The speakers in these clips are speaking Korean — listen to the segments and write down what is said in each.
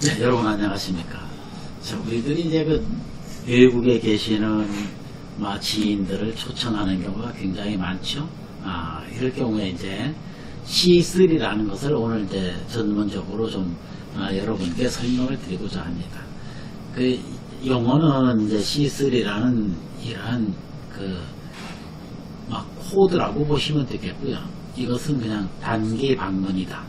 네, 여러분 안녕하십니까. 자, 우리들이 이제 그 외국에 계시는 마 지인들을 초청하는 경우가 굉장히 많죠. 아, 이럴 경우에 이제 C3라는 것을 오늘 이제 전문적으로 좀 아, 여러분께 설명을 드리고자 합니다. 그 용어는 이제 C3라는 이러한 그 막 코드라고 보시면 되겠고요. 이것은 그냥 단기 방문이다.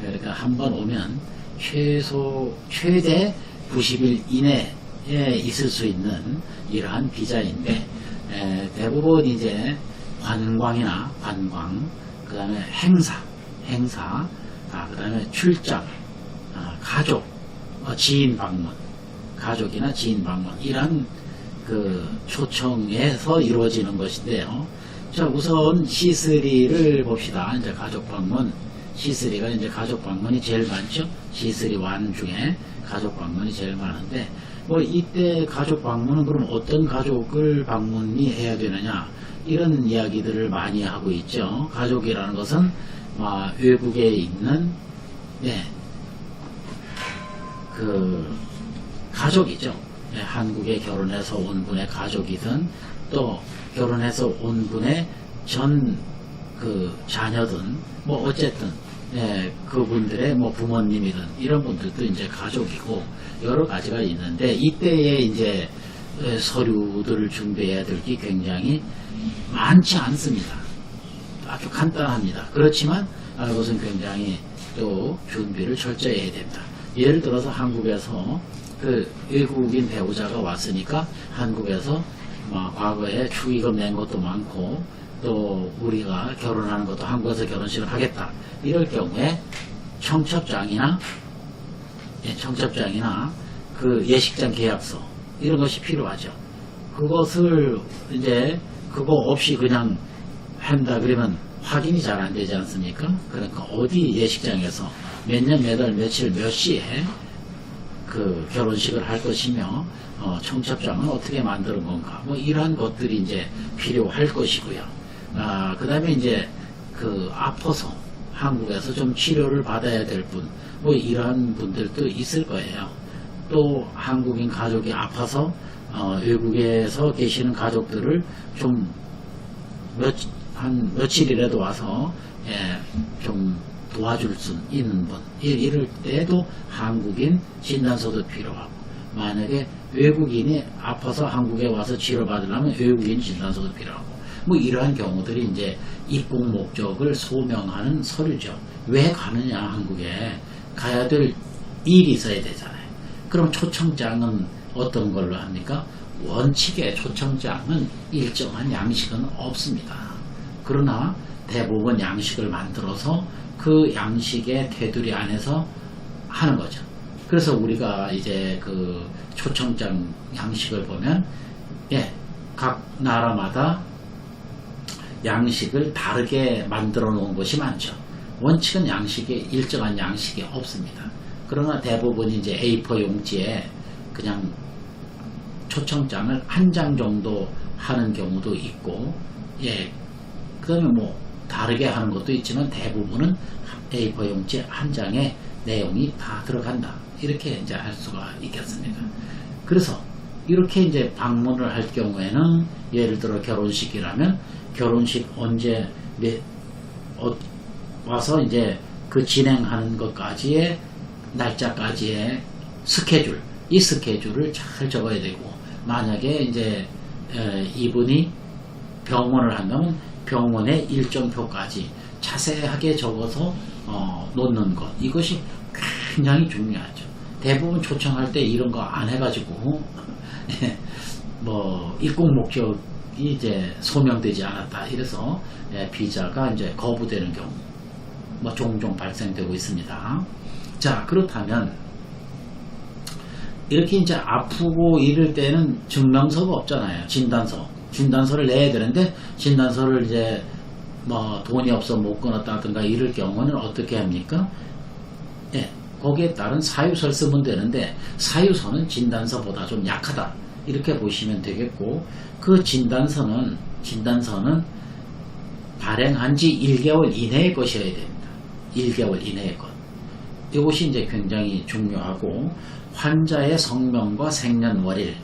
그러니까 한번 오면 최소 최대 90일 이내에 있을 수 있는 이러한 비자인데 에, 대부분 이제 관광이나 관광 그 다음에 행사 행사 아, 그 다음에 출장 아, 가족 어, 지인 방문 가족이나 지인 방문 이런 그 초청에서 이루어지는 것인데요. 자 우선 C3를 봅시다. 이제 가족 방문 C3가 이제 가족 방문이 제일 많죠. C3 완 중에 가족 방문이 제일 많은데 뭐 이때 가족 방문은 그럼 어떤 가족을 방문이 해야 되느냐 이런 이야기들을 많이 하고 있죠. 가족이라는 것은 아, 외국에 있는 네, 그 가족이죠. 예, 한국에 결혼해서 온 분의 가족이든 또 결혼해서 온 분의 전 그 자녀든 뭐 어쨌든 예, 그분들의 뭐 부모님이든 이런 분들도 이제 가족이고 여러 가지가 있는데 이때에 이제 예, 서류들을 준비해야 될 게 굉장히 많지 않습니다. 아주 간단합니다. 그렇지만 아, 그것은 굉장히 또 준비를 철저히 해야 됩니다. 예를 들어서 한국에서 그 외국인 배우자가 왔으니까 한국에서 뭐 과거에 축의금 낸 것도 많고 또 우리가 결혼하는 것도 한국에서 결혼식을 하겠다 이럴 경우에 청첩장이나 예, 청첩장이나 그 예식장 계약서 이런 것이 필요하죠. 그것을 이제 그거 없이 그냥 한다 그러면 확인이 잘 안 되지 않습니까? 그러니까 어디 예식장에서 몇 년, 몇 월, 며칠, 몇 시에 그 결혼식을 할 것이며 어, 청첩장은 어떻게 만드는 건가 뭐 이러한 것들이 이제 필요할 것이고요. 아, 그 다음에 이제 그 아파서 한국에서 좀 치료를 받아야 될 분, 뭐 이러한 분들도 있을 거예요. 또 한국인 가족이 아파서 어, 외국에서 계시는 가족들을 좀 몇, 한 며칠이라도 와서 예, 좀 도와줄 수 있는 분 이- 이럴 때도 한국인 진단서도 필요하고 만약에 외국인이 아파서 한국에 와서 치료받으려면 외국인 진단서도 필요하고 뭐 이러한 경우들이 이제 입국 목적을 소명하는 서류죠. 왜 가느냐 한국에. 가야 될 일이 있어야 되잖아요. 그럼 초청장은 어떤 걸로 합니까? 원칙의 초청장은 일정한 양식은 없습니다. 그러나 대부분 양식을 만들어서 그 양식의 테두리 안에서 하는 거죠. 그래서 우리가 이제 그 초청장 양식을 보면 예, 각 나라마다 양식을 다르게 만들어 놓은 것이 많죠. 원칙은 양식에 일정한 양식이 없습니다. 그러나 대부분 이제 A4 용지에 그냥 초청장을 한 장 정도 하는 경우도 있고, 예, 그 다음에 뭐 다르게 하는 것도 있지만 대부분은 A4 용지 한 장에 내용이 다 들어간다. 이렇게 이제 할 수가 있겠습니다. 그래서 이렇게 이제 방문을 할 경우에는 예를 들어 결혼식이라면 결혼식 언제 몇, 어, 와서 이제 그 진행하는 것까지의 날짜까지의 스케줄, 이 스케줄을 잘 적어야 되고 만약에 이제 에, 이분이 병원을 한다면 병원의 일정표까지 자세하게 적어서 어, 놓는 것 이것이 굉장히 중요하죠. 대부분 초청할 때 이런 거 안 해가지고 뭐 입국 목적 이 이제 소명되지 않았다 이래서 예, 비자가 이제 거부되는 경우 뭐 종종 발생되고 있습니다. 자 그렇다면 이렇게 이제 아프고 이럴 때는 증명서가 없잖아요. 진단서. 진단서를 내야 되는데 진단서를 이제 뭐 돈이 없어 못 끊었다든가 이럴 경우는 어떻게 합니까? 예, 거기에 따른 사유서를 쓰면 되는데 사유서는 진단서보다 좀 약하다 이렇게 보시면 되겠고 그 진단서는 진단서는 발행한 지 1개월 이내의 것이어야 됩니다. 1개월 이내의 것. 이것이 이제 굉장히 중요하고 환자의 성명과 생년월일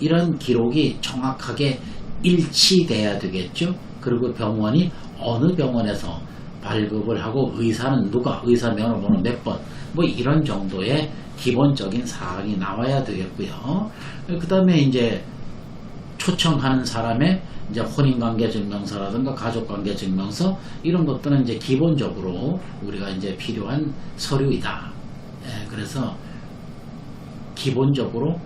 이런 기록이 정확하게 일치돼야 되겠죠. 그리고 병원이 어느 병원에서 발급을 하고 의사는 누가 의사 면허번호 몇 번 뭐 이런 정도의 기본적인 사항이 나와야 되겠고요. 그 다음에 이제 초청하는 사람의 이제 혼인관계 증명서라든가 가족관계 증명서 이런 것들은 이제 기본적으로 우리가 이제 필요한 서류이다. 예, 그래서 기본적으로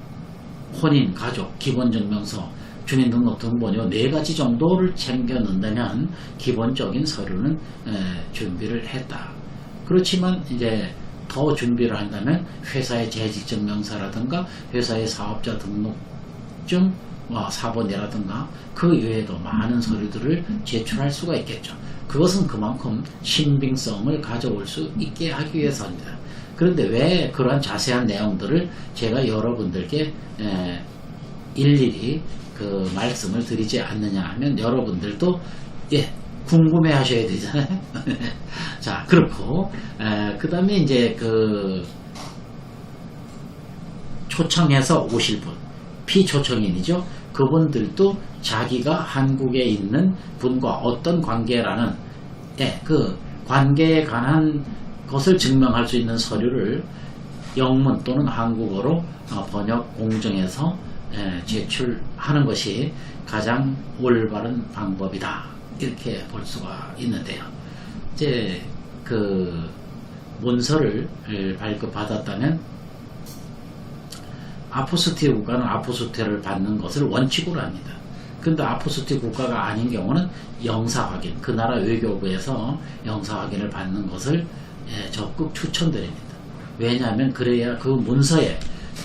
혼인, 가족, 기본증명서, 주민등록등본요 네 가지 정도를 챙겨 넣는다면 기본적인 서류는 에, 준비를 했다. 그렇지만 이제 더 준비를 한다면 회사의 재직증명서라든가 회사의 사업자 등록증, 뭐 사본이라든가 그 외에도 많은 서류들을 제출할 수가 있겠죠. 그것은 그만큼 신빙성을 가져올 수 있게 하기 위해서입니다. 그런데 왜 그러한 자세한 내용들을 제가 여러분들께 에, 일일이 그 말씀을 드리지 않느냐 하면 여러분들도 예 궁금해 하셔야 되잖아요. 자 그렇고 그 다음에 이제 그 초청해서 오실 분 피초청인이죠. 그분들도 자기가 한국에 있는 분과 어떤 관계라는 예, 그 관계에 관한 것을 증명할 수 있는 서류를 영문 또는 한국어로 어, 번역 공정해서 예, 제출하는 것이 가장 올바른 방법이다. 이렇게 볼 수가 있는데요. 이제 그 문서를 발급받았다면 아포스티 국가는 아포스티를 받는 것을 원칙으로 합니다. 근데 아포스티 국가가 아닌 경우는 영사 확인, 그 나라 외교부에서 영사 확인을 받는 것을 예, 적극 추천드립니다. 왜냐하면 그래야 그 문서의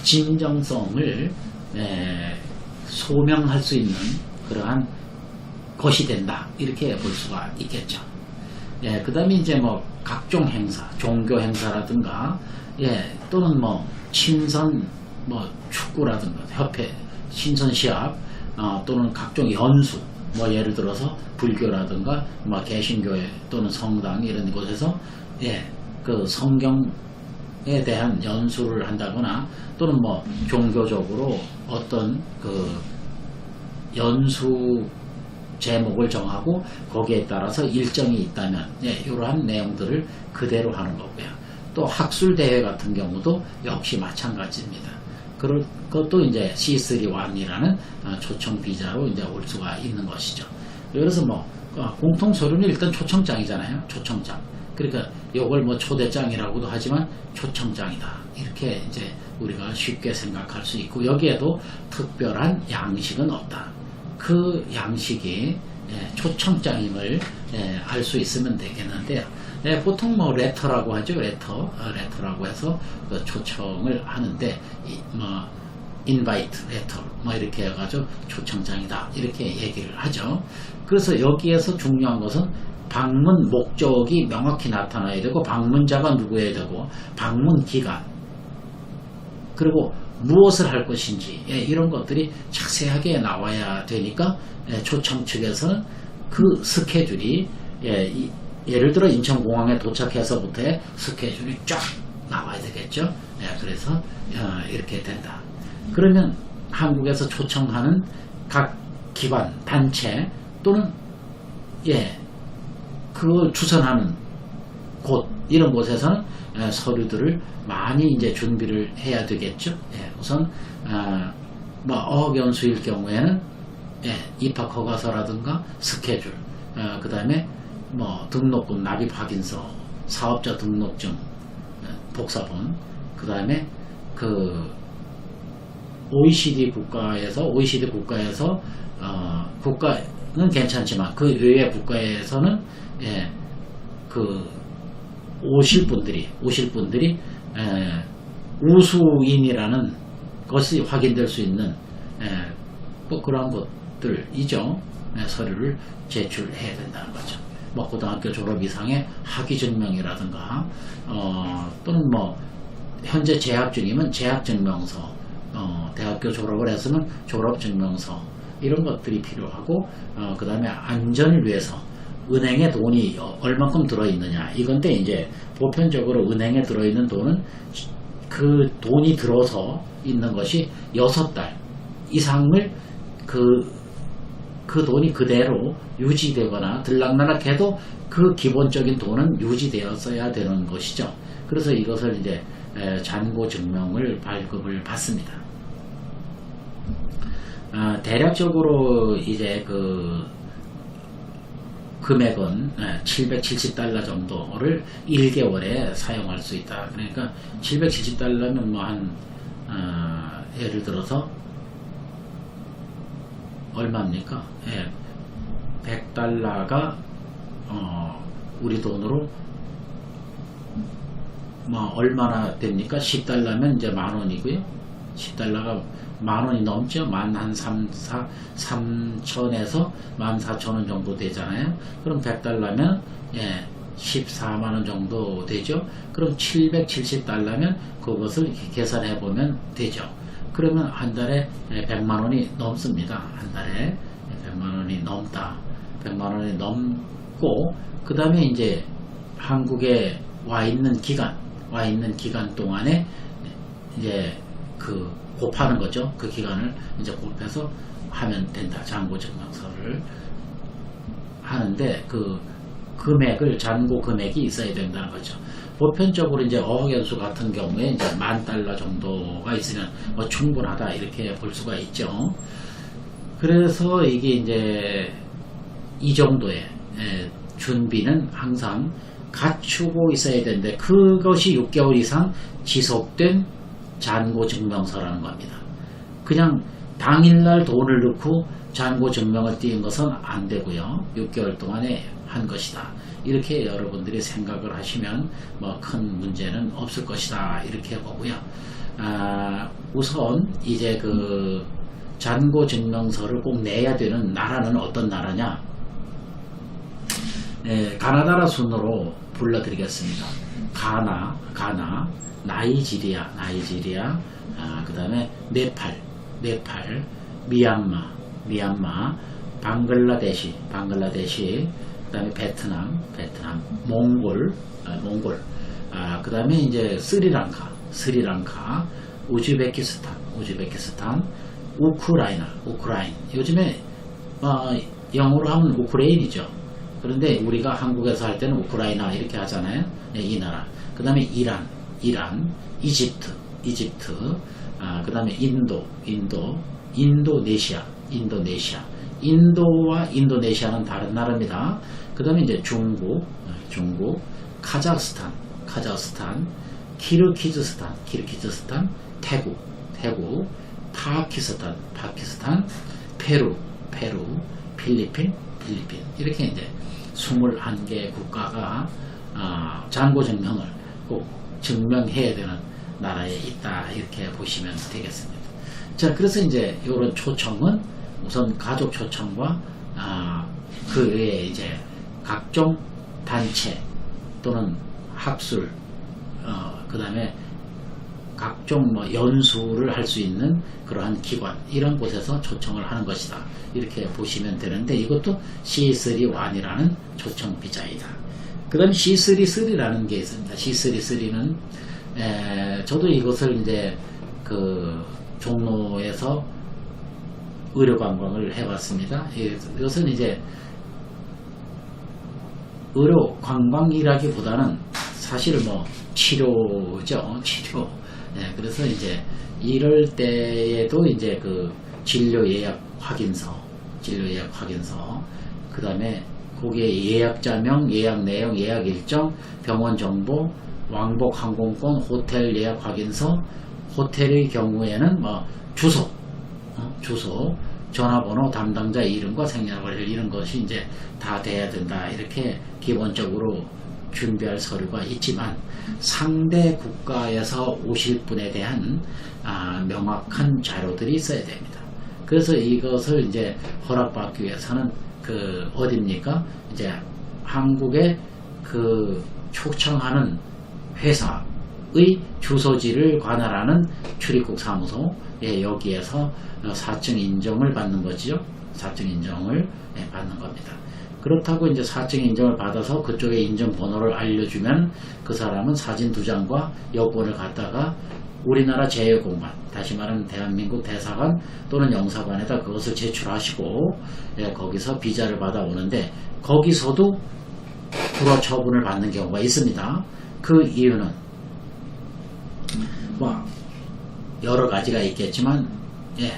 진정성을 예, 소명할 수 있는 그러한 것이 된다 이렇게 볼 수가 있겠죠. 예, 그 다음에 이제 뭐 각종 행사, 종교 행사라든가 예, 또는 뭐 친선 뭐 축구라든가 협회 신선 시합 어, 또는 각종 연수 뭐 예를 들어서 불교라든가 뭐 개신교회 또는 성당 이런 곳에서 예, 그 성경에 대한 연수를 한다거나 또는 뭐 종교적으로 어떤 그 연수 제목을 정하고 거기에 따라서 일정이 있다면 예, 이러한 내용들을 그대로 하는 거고요. 또 학술 대회 같은 경우도 역시 마찬가지입니다. 그럴 것도 이제 C3-1이라는 어, 초청 비자로 이제 올 수가 있는 것이죠. 그래서 뭐 어, 공통 서류는 일단 초청장이잖아요. 초청장. 그러니까 이걸 뭐 초대장이라고도 하지만 초청장이다. 이렇게 이제 우리가 쉽게 생각할 수 있고 여기에도 특별한 양식은 없다. 그 양식이 예, 초청장임을 예, 알수 있으면 되겠는데요. 예, 보통 뭐 레터라고 하죠. 레터, 어, 레터라고 해서 그 초청을 하는데 이, 뭐 인바이트 레터 뭐 이렇게 해가지고 초청장이다 이렇게 얘기를 하죠. 그래서 여기에서 중요한 것은 방문 목적이 명확히 나타나야 되고 방문자가 누구여야 되고 방문 기간 그리고 무엇을 할 것인지 예, 이런 것들이 자세하게 나와야 되니까 예, 초청 측에서는 그 스케줄이 예, 이, 예를 들어 인천공항에 도착해서부터의 스케줄이 쫙 나와야 되겠죠. 예, 그래서 어, 이렇게 된다. 그러면 한국에서 초청하는 각 기관, 단체 또는 예, 그걸 추선하는 곳 이런 곳에서는 에, 서류들을 많이 이제 준비를 해야 되겠죠. 예, 우선 아, 뭐 어학연수일 경우에는 예, 입학 허가서라든가 스케줄, 어, 그 다음에 뭐 등록금 납입 확인서, 사업자 등록증, 예, 복사본, 그 다음에 그 OECD 국가에서 OECD 국가에서 어, 국가는 괜찮지만 그 외의 국가에서는 예, 그 오실 분들이 오실 분들이 에, 우수인이라는 것이 확인될 수 있는 에, 뭐 그러한 것들이죠. 에, 서류를 제출해야 된다는 거죠. 뭐 고등학교 졸업 이상의 학위 증명이라든가 어, 또는 뭐 현재 재학 중이면 재학 증명서, 어, 대학교 졸업을 했으면 졸업 증명서 이런 것들이 필요하고 어, 그 다음에 안전을 위해서 은행에 돈이 어- 얼만큼 들어있느냐 이건데 이제 보편적으로 은행에 들어있는 돈은 그 돈이 들어서 있는 것이 여섯 달 이상을 그, 그 돈이 그대로 유지되거나 들락날락 해도 그 기본적인 돈은 유지되었어야 되는 것이죠. 그래서 이것을 이제 에, 잔고 증명을 발급을 받습니다. 아, 대략적으로 이제 그 금액은 770달러 정도를 1개월에 사용할 수 있다. 그러니까 770달러면 뭐한 예를 들어서 얼마입니까? 예, 100달러가 어, 우리 돈으로 뭐 얼마나 됩니까? 10달러면 이제 만 원이고요. 10달러가 만 원이 넘죠. 만 한 3, 4, 3천에서 만 4천 원 정도 되잖아요. 그럼 100달러면 예, 14만 원 정도 되죠. 그럼 770달러면 그것을 계산해 보면 되죠. 그러면 한 달에 예, 100만 원이 넘습니다. 한 달에 100만 원이 넘다. 100만 원이 넘고 그 다음에 이제 한국에 와 있는 기간, 와 있는 기간 동안에 이제 그 곱하는 거죠. 그 기간을 이제 곱해서 하면 된다. 잔고 증명서를 하는데 그 금액을 잔고 금액이 있어야 된다는 거죠. 보편적으로 이제 어학연수 같은 경우에 이제 만 달러 정도가 있으면 뭐 충분하다 이렇게 볼 수가 있죠. 그래서 이게 이제 이 정도의 에, 준비는 항상 갖추고 있어야 되는데 그것이 6개월 이상 지속된 잔고 증명서라는 겁니다. 그냥 당일날 돈을 넣고 잔고 증명을 띄운 것은 안 되고요. 6개월 동안에 한 것이다. 이렇게 여러분들이 생각을 하시면 뭐 큰 문제는 없을 것이다. 이렇게 보고요. 아, 우선 이제 그 잔고 증명서를 꼭 내야 되는 나라는 어떤 나라냐? 예, 가나다라 순으로 불러드리겠습니다. 가나, 가나, 나이지리아, 나이지리아, 아, 그 다음에 네팔, 네팔, 미얀마, 미얀마, 방글라데시, 방글라데시, 그 다음에 베트남, 베트남, 몽골, 아, 몽골, 아, 그 다음에 이제 스리랑카, 스리랑카, 우즈베키스탄, 우즈베키스탄, 우크라이나, 우크라인. 요즘에 어, 영어로 하면 우크레인이죠. 그런데 우리가 한국에서 할 때는 우크라이나 이렇게 하잖아요. 네, 이 나라. 그 다음에 이란, 이란, 이집트, 이집트, 아, 그 다음에 인도, 인도, 인도네시아, 인도네시아. 인도와 인도네시아는 다른 나라입니다. 그 다음에 이제 중국, 어, 중국, 카자흐스탄, 카자흐스탄, 키르기즈스탄, 키르기즈스탄, 태국, 태국, 파키스탄, 파키스탄, 페루, 페루, 필리핀, 필리핀. 이렇게 이제 21개 국가가 아, 잔고 증명을 꼭 증명해야 되는 나라에 있다. 이렇게 보시면 되겠습니다. 자, 그래서 이제 이런 초청은 우선 가족 초청과 아, 그 외에 이제 각종 단체 또는 학술, 어, 그 다음에 각종 뭐 연수를 할 수 있는 그러한 기관 이런 곳에서 초청을 하는 것이다 이렇게 보시면 되는데 이것도 C3-1이라는 초청 비자이다 그 다음에 C3-3라는 게 있습니다. C3-3는 저도 이것을 이제 그 종로에서 의료 관광을 해봤습니다. 이것은 이제 의료 관광이라기보다는 사실 뭐 치료죠. 치료. 네, 그래서 이제 이럴 때에도 이제 그 진료 예약 확인서, 진료 예약 확인서, 그 다음에 거기에 예약자명, 예약 내용, 예약 일정, 병원 정보, 왕복 항공권, 호텔 예약 확인서, 호텔의 경우에는 뭐 주소, 어, 주소, 전화번호, 담당자 이름과 생년월일 이런 것이 이제 다 돼야 된다. 이렇게 기본적으로 준비할 서류가 있지만 상대 국가에서 오실 분에 대한 아, 명확한 자료들이 있어야 됩니다. 그래서 이것을 이제 허락받기 위해서는 그 어딥니까? 이제 한국에 그 초청하는 회사의 주소지를 관할하는 출입국 사무소 예, 여기에서 사증 인정을 받는 거지요. 사증 인정을 예, 받는 겁니다. 그렇다고 이제 사증 인정을 받아서 그쪽에 인정 번호를 알려주면 그 사람은 사진 두 장과 여권을 갖다가 우리나라 제외공관, 다시 말하면 대한민국 대사관 또는 영사관에다 그것을 제출하시고 예, 거기서 비자를 받아오는데 거기서도 불허 처분을 받는 경우가 있습니다. 그 이유는 뭐 여러 가지가 있겠지만 예,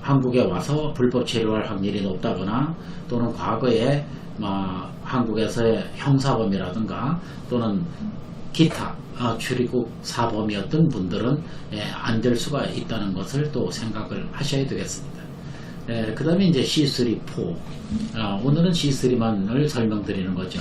한국에 와서 불법 체류할 확률이 높다거나 또는 과거에 뭐 한국에서의 형사범이라든가 또는 기타 어, 출입국 사범이었던 분들은 예, 안될 수가 있다는 것을 또 생각을 하셔야 되겠습니다. 예, 그 다음에 이제 C3-4 아, 오늘은 C3만을 설명드리는 거죠.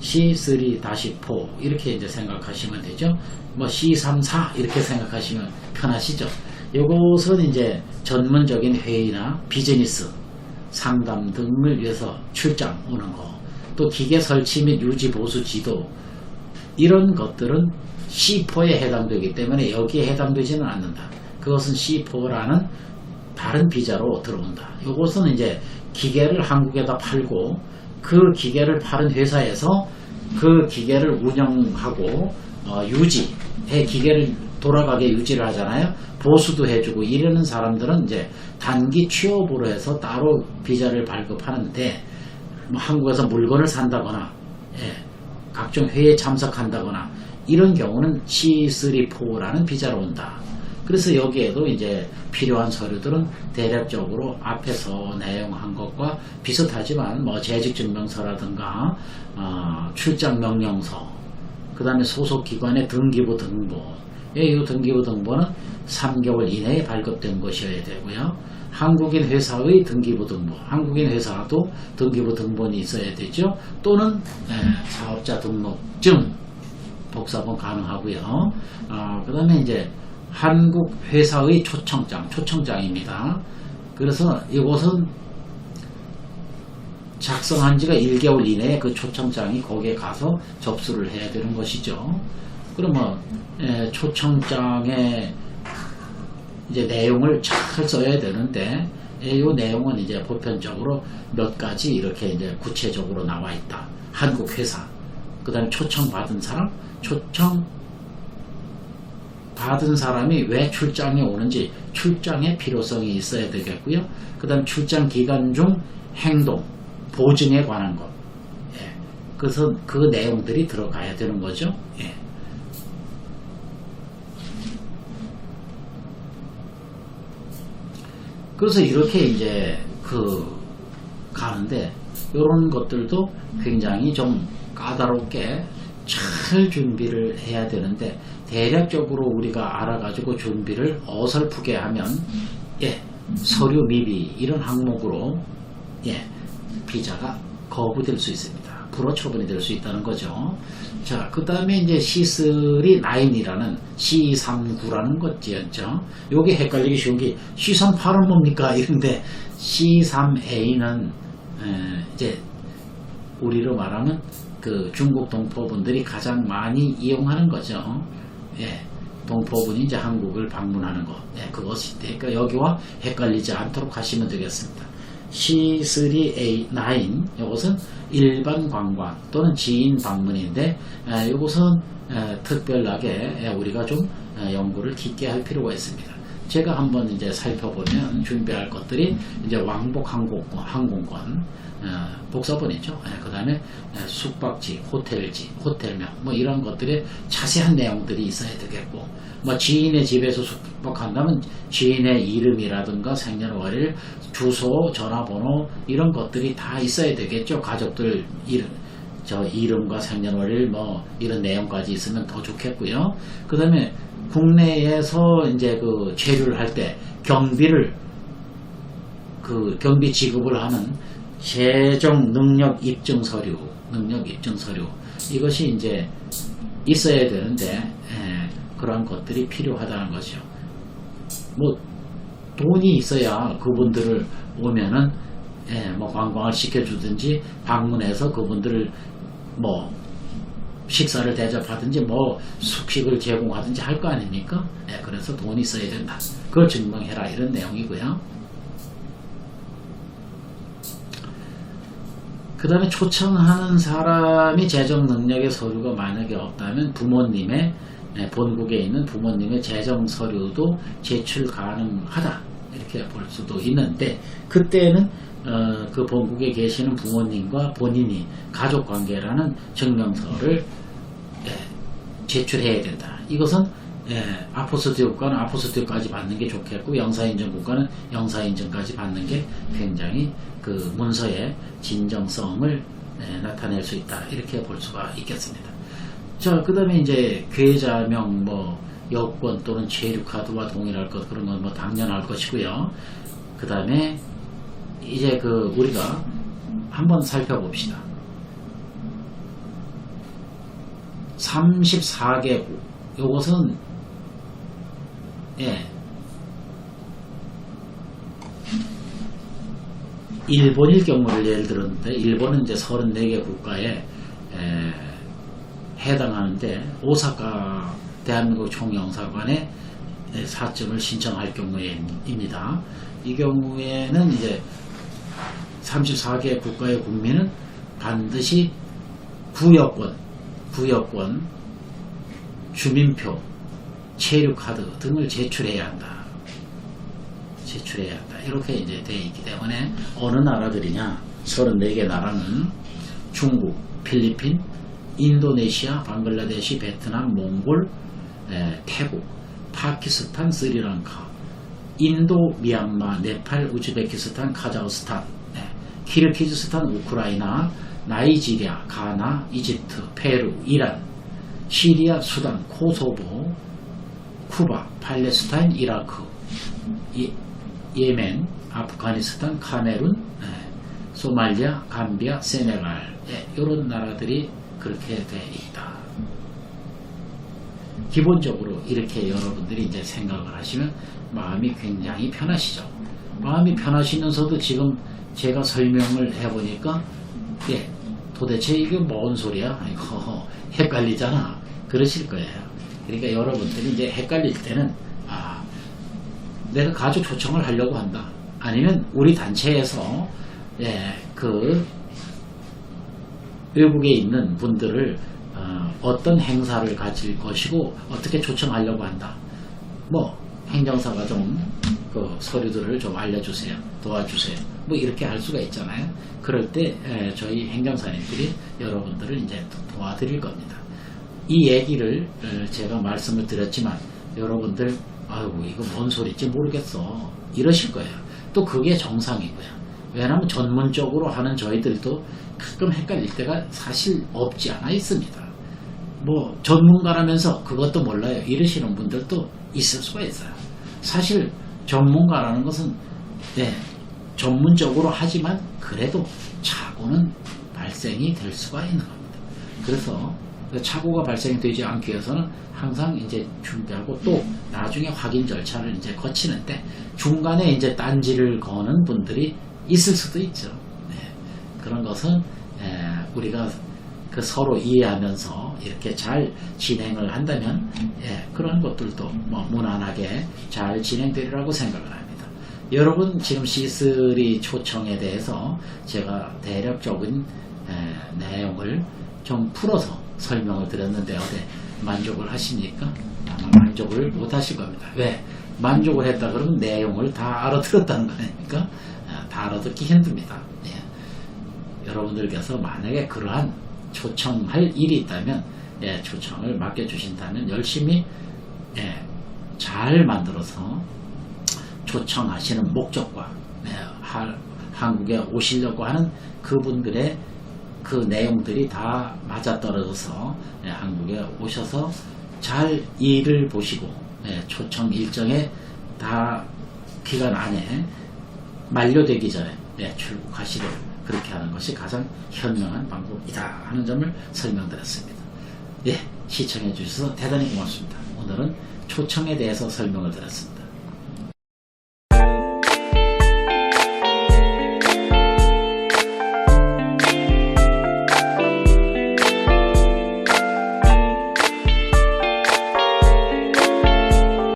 C3-4 이렇게 이제 생각하시면 되죠. 뭐 C34 이렇게 생각하시면 편하시죠. 이것은 이제 전문적인 회의나 비즈니스 상담 등을 위해서 출장 오는 거, 또 기계 설치 및 유지 보수 지도 이런 것들은 C4에 해당되기 때문에 여기에 해당되지는 않는다. 그것은 C4라는 다른 비자로 들어온다. 이것은 이제 기계를 한국에다 팔고 그 기계를 파는 회사에서 그 기계를 운영하고 어, 유지 해 기계를 돌아가게 유지를 하잖아요. 보수도 해주고 이러는 사람들은 이제 단기 취업으로 해서 따로 비자를 발급하는데 뭐 한국에서 물건을 산다거나 예, 각종 회의에 참석한다거나 이런 경우는 C3-4라는 비자로 온다. 그래서 여기에도 이제 필요한 서류들은 대략적으로 앞에서 내용한 것과 비슷하지만 뭐 재직증명서라든가 어, 출장 명령서 그 다음에 소속 기관의 등기부 등본 예, 이 등기부 등본은 3개월 이내에 발급된 것이어야 되고요. 한국인 회사의 등기부 등본, 한국인 회사도 등기부 등본이 있어야 되죠. 또는 예, 사업자 등록증 복사본 가능하고요. 아, 그 다음에 이제 한국 회사의 초청장, 초청장입니다. 그래서 이곳은 작성한 지가 1개월 이내에 그 초청장이 거기에 가서 접수를 해야 되는 것이죠. 그러면 예, 초청장의 이제 내용을 잘 써야 되는데 예, 이 내용은 이제 보편적으로 몇 가지 이렇게 이제 구체적으로 나와 있다. 한국 회사, 그 다음에 초청 받은 사람, 초청 받은 사람이 왜 출장에 오는지 출장의 필요성이 있어야 되겠고요. 그 다음 출장 기간 중 행동, 보증에 관한 것. 예. 그래서 그 내용들이 들어가야 되는 거죠. 예. 그래서 이렇게 이제 그 가는데 이런 것들도 굉장히 좀 까다롭게 잘 준비를 해야 되는데 대략적으로 우리가 알아가지고 준비를 어설프게 하면 예 서류 미비 이런 항목으로 예 비자가 거부될 수 있습니다. 불허 처분이 될 수 있다는 거죠. 자, 그 다음에 이제 C39이라는 C39라는 것이었죠. 요게 헷갈리기 쉬운 게 C38은 뭡니까? 이런데 C3A는 이제 우리로 말하면 그 중국 동포분들이 가장 많이 이용하는 거죠. 예. 동포분이 이제 한국을 방문하는 것. 예, 그것이 그러니까 여기와 헷갈리지 않도록 하시면 되겠습니다. C3A9 이것은 일반 관광 또는 지인 방문인데 에, 이것은 에, 특별하게 에, 우리가 좀 에, 연구를 깊게 할 필요가 있습니다. 제가 한번 이제 살펴보면 준비할 것들이 이제 왕복 항공권, 항공권 어, 복사본이죠. 그 다음에 숙박지, 호텔지, 호텔명 뭐 이런 것들의 자세한 내용들이 있어야 되겠고 뭐 지인의 집에서 숙박한다면 지인의 이름이라든가 생년월일, 주소, 전화번호 이런 것들이 다 있어야 되겠죠. 가족들 이름 저 이름과 생년월일 뭐 이런 내용까지 있으면 더 좋겠고요. 그 다음에 국내에서 이제 그 체류를 할 때 경비를 그 경비 지급을 하는 재정 능력 입증 서류, 능력 입증 서류 이것이 이제 있어야 되는데 에, 그러한 것들이 필요하다는 것이죠. 뭐 돈이 있어야 그분들을 오면은 예, 뭐 관광을 시켜주든지 방문해서 그분들을 뭐 식사를 대접하든지 뭐 숙식을 제공하든지 할 거 아닙니까? 예, 그래서 돈이 있어야 된다. 그걸 증명해라 이런 내용이고요. 그 다음에 초청하는 사람이 재정 능력의 서류가 만약에 없다면 부모님의 예, 본국에 있는 부모님의 재정 서류도 제출 가능하다 이렇게 볼 수도 있는데 그때는 어, 그 본국에 계시는 부모님과 본인이 가족 관계라는 증명서를 예, 제출해야 된다. 이것은 예, 아포스트 국가는 아포스트까지 받는 게 좋겠고 영사인증 국가는 영사인증까지 받는 게 굉장히 그 문서의 진정성을 예, 나타낼 수 있다 이렇게 볼 수가 있겠습니다. 자 그 다음에 이제 계좌명 뭐 여권 또는 체류 카드와 동일할 것 그런 건 뭐 당연할 것이고요. 그 다음에 이제 그 우리가 한번 살펴봅시다. 34개국 요것은 예 일본일 경우를 예를 들었는데 일본은 이제 34개 국가에 에, 해당하는데 오사카 대한민국 총영사관에 에, 사점을 신청할 경우에입니다. 이 경우에는 이제 34개 국가의 국민은 반드시 구여권, 구여권, 주민표, 체류카드 등을 제출해야 한다. 제출해야 한다. 이렇게 이제 돼 있기 때문에 어느 나라들이냐? 34개 나라는 중국, 필리핀, 인도네시아, 방글라데시, 베트남, 몽골, 에, 태국, 파키스탄, 스리랑카, 인도, 미얀마, 네팔, 우즈베키스탄, 카자흐스탄, 네, 키르키즈스탄, 우크라이나, 나이지리아, 가나, 이집트, 페루, 이란, 시리아, 수단, 코소보, 쿠바, 팔레스타인, 이라크, 예, 예멘, 아프가니스탄, 카메룬, 예, 소말리아, 감비아, 세네갈 예, 이런 나라들이 그렇게 돼 있다. 기본적으로 이렇게 여러분들이 이제 생각을 하시면 마음이 굉장히 편하시죠. 마음이 편하시면서도 지금 제가 설명을 해보니까 예, 도대체 이게 뭔 소리야? 이거 헷갈리잖아. 그러실 거예요. 그러니까 여러분들이 이제 헷갈릴 때는 아 내가 가족 초청을 하려고 한다. 아니면 우리 단체에서 예, 그 외국에 있는 분들을 어, 떤 행사를 가질 것이고 어떻게 초청하려고 한다. 뭐 행정사가 좀 그 서류들을 좀 알려주세요. 도와주세요. 뭐 이렇게 할 수가 있잖아요. 그럴 때 에, 저희 행정사님들이 여러분들을 이제 도- 도와드릴 겁니다. 이 얘기를 에, 제가 말씀을 드렸지만 여러분들 아이고 이거 뭔 소리인지 모르겠어 이러실 거예요. 또 그게 정상이고요. 왜냐하면 전문적으로 하는 저희들도 가끔 헷갈릴 때가 사실 없지 않아 있습니다. 뭐 전문가라면서 그것도 몰라요 이러시는 분들도 있을 수가 있어요. 사실 전문가라는 것은 네, 전문적으로 하지만 그래도 착오는 발생이 될 수가 있는 겁니다. 그래서 그 착오가 발생이 되지 않기 위해서는 항상 이제 준비하고 또 나중에 확인 절차를 이제 거치는데 중간에 이제 딴지를 거는 분들이 있을 수도 있죠. 네. 그런 것은 에, 우리가 그 서로 이해하면서 이렇게 잘 진행을 한다면 예, 그런 것들도 뭐 무난하게 잘 진행되리라고 생각을 합니다. 여러분 지금 C3 초청에 대해서 제가 대략적인 에, 내용을 좀 풀어서 설명을 드렸는데 어때 만족을 하십니까? 아마 만족을 못 하실 겁니다. 왜? 만족을 했다 그러면 내용을 다 알아들었다는 거니까 알아듣기 힘듭니다. 예. 여러분들께서 만약에 그러한 초청할 일이 있다면 예, 초청을 맡겨주신다면 열심히 예, 잘 만들어서 초청하시는 목적과 예, 하- 한국에 오시려고 하는 그분들의 그 내용들이 다 맞아떨어져서 예, 한국에 오셔서 잘 일을 보시고 예, 초청 일정에 다 기간 안에 만료되기 전에 예, 출국하시도록 그렇게 하는 것이 가장 현명한 방법이다 하는 점을 설명드렸습니다. 예, 시청해 주셔서 대단히 고맙습니다. 오늘은 초청에 대해서 설명을 드렸습니다.